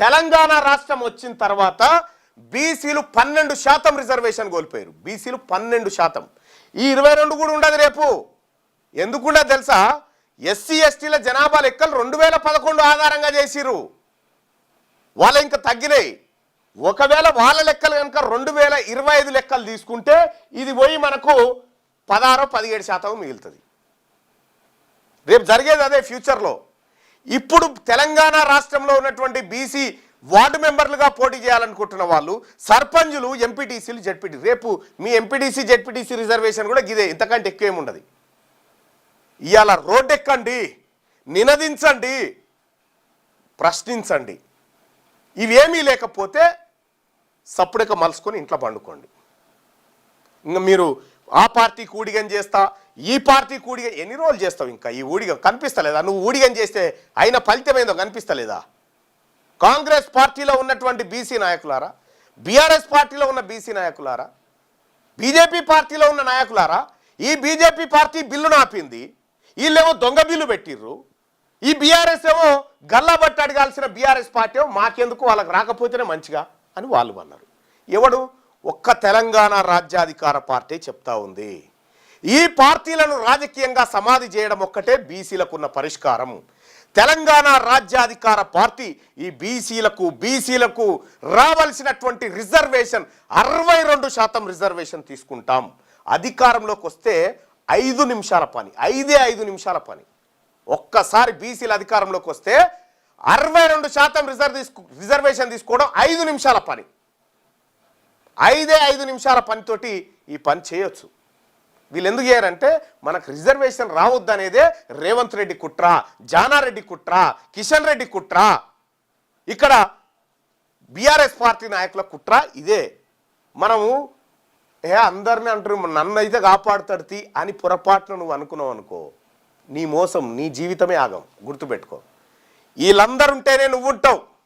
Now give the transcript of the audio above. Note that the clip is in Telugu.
తెలంగాణ రాష్ట్రం వచ్చిన తర్వాత బీసీలు పన్నెండు శాతం రిజర్వేషన్ కోల్పోయారు. బీసీలు పన్నెండు శాతం. ఈ ఇరవై రెండు కూడా ఉండదు రేపు. ఎందుకుండా తెలుసా? ఎస్సీ ఎస్టీల జనాభా లెక్కలు రెండు వేల పదకొండు ఆధారంగా చేసిరు వాళ్ళ ఇంకా తగ్గినాయి. ఒకవేళ వాళ్ళ లెక్కలు కనుక రెండు వేల ఇరవై ఐదు లెక్కలు తీసుకుంటే ఇది పోయి మనకు పదహారో పదిహేడు శాతం మిగులుతుంది. రేపు జరిగేది అదే ఫ్యూచర్లో. ఇప్పుడు తెలంగాణ రాష్ట్రంలో ఉన్నటువంటి బీసీ వార్డు మెంబర్లుగా పోటీ చేయాలనుకుంటున్న వాళ్ళు సర్పంచులు ఎంపీటీసీలు జడ్పీటీ రేపు మీ ఎంపీటీసీ జడ్పీటీసీ రిజర్వేషన్ కూడా ఇదే ఇంతకంటే ఎక్కువ ఏముండదు ఇవాళ రోడ్డెక్కండి నినదించండి ప్రశ్నించండి. ఇవేమీ లేకపోతే సప్పుడక మలుసుకొని ఇంట్లో పండుకోండి. ఇంకా మీరు ఆ పార్టీ కూడిగని చేస్తా ఈ పార్టీ కూడిగా ఎన్ని రోజులు చేస్తావు ఇంకా? ఈ ఊడిగ కనిపిస్తలేదా? నువ్వు ఊడిగని చేస్తే అయిన ఫలితమైందో కనిపిస్తలేదా? కాంగ్రెస్ పార్టీలో ఉన్నటువంటి బీసీ నాయకులారా? బీఆర్ఎస్ పార్టీలో ఉన్న బీసీ నాయకులారా? బీజేపీ పార్టీలో ఉన్న నాయకులారా? ఈ బీజేపీ పార్టీ బిల్లును ఆపింది వీళ్ళేమో దొంగ బిల్లు పెట్టిర్రు ఈ బీఆర్ఎస్ ఏమో గల్లాబట్టి అడగాల్సిన బీఆర్ఎస్ పార్టీ మాకెందుకు వాళ్ళకి రాకపోతేనే మంచిగా అని వాళ్ళు అన్నారు. ఎవడు? ఒక్క తెలంగాణ రాజ్యాధికార పార్టీ చెప్తా ఉంది. ఈ పార్టీలను రాజకీయంగా సమాధి చేయడం ఒక్కటే బీసీలకున్న పరిష్కారం. తెలంగాణ రాజ్యాధికార పార్టీ ఈ బీసీలకు బీసీలకు రావాల్సినటువంటి రిజర్వేషన్ అరవై రెండు శాతం రిజర్వేషన్ తీసుకుంటాం. అధికారంలోకి వస్తే ఐదు నిమిషాల పని ఐదే ఐదు నిమిషాల పని. ఒక్కసారి బీసీల అధికారంలోకి వస్తే అరవై రెండు శాతం రిజర్వ్ తీసుకు రిజర్వేషన్ తీసుకోవడం ఐదు నిమిషాల పని. ఐదే ఐదు నిమిషాల పనితోటి ఈ పని చేయొచ్చు. వీళ్ళు ఎందుకు చేయారంటే మనకు రిజర్వేషన్ రావద్దు అనేదే రేవంత్ రెడ్డి కుట్ర జానారెడ్డి కుట్ర కిషన్ రెడ్డి కుట్ర. ఇక్కడ బీఆర్ఎస్ పార్టీ నాయకుల కుట్ర ఇదే. మనము ఏ అందరిని అంటారు నన్ను అయితే కాపాడుతాడు అని పొరపాటున నువ్వు అనుకున్నావు అనుకో నీ మోసం నీ జీవితమే ఆగం గుర్తుపెట్టుకో. వీళ్ళందరుంటేనే నువ్వు ఉంటావు